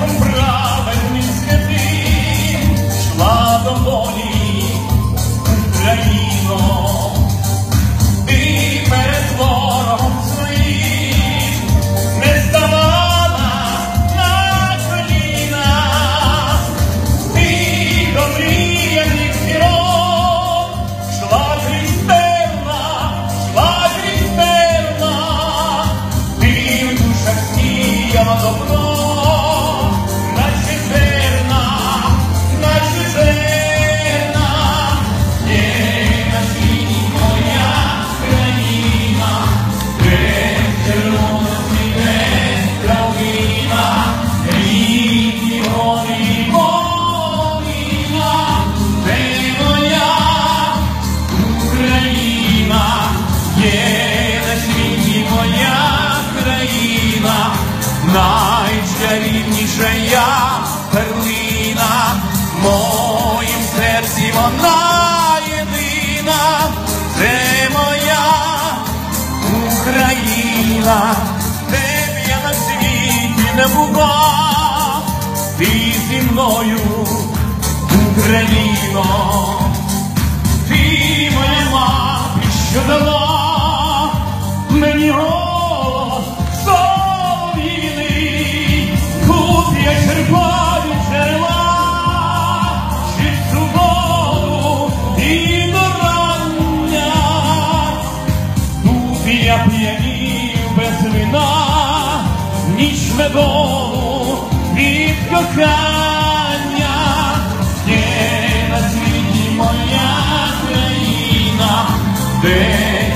comprar. є на світі моя країна, найчарівніша я перлина, в моїм серці вона єдина, це моя Україна, де я на світі не бував, ти зі мною Україна. свого від кохання, є на світі моя країна, де.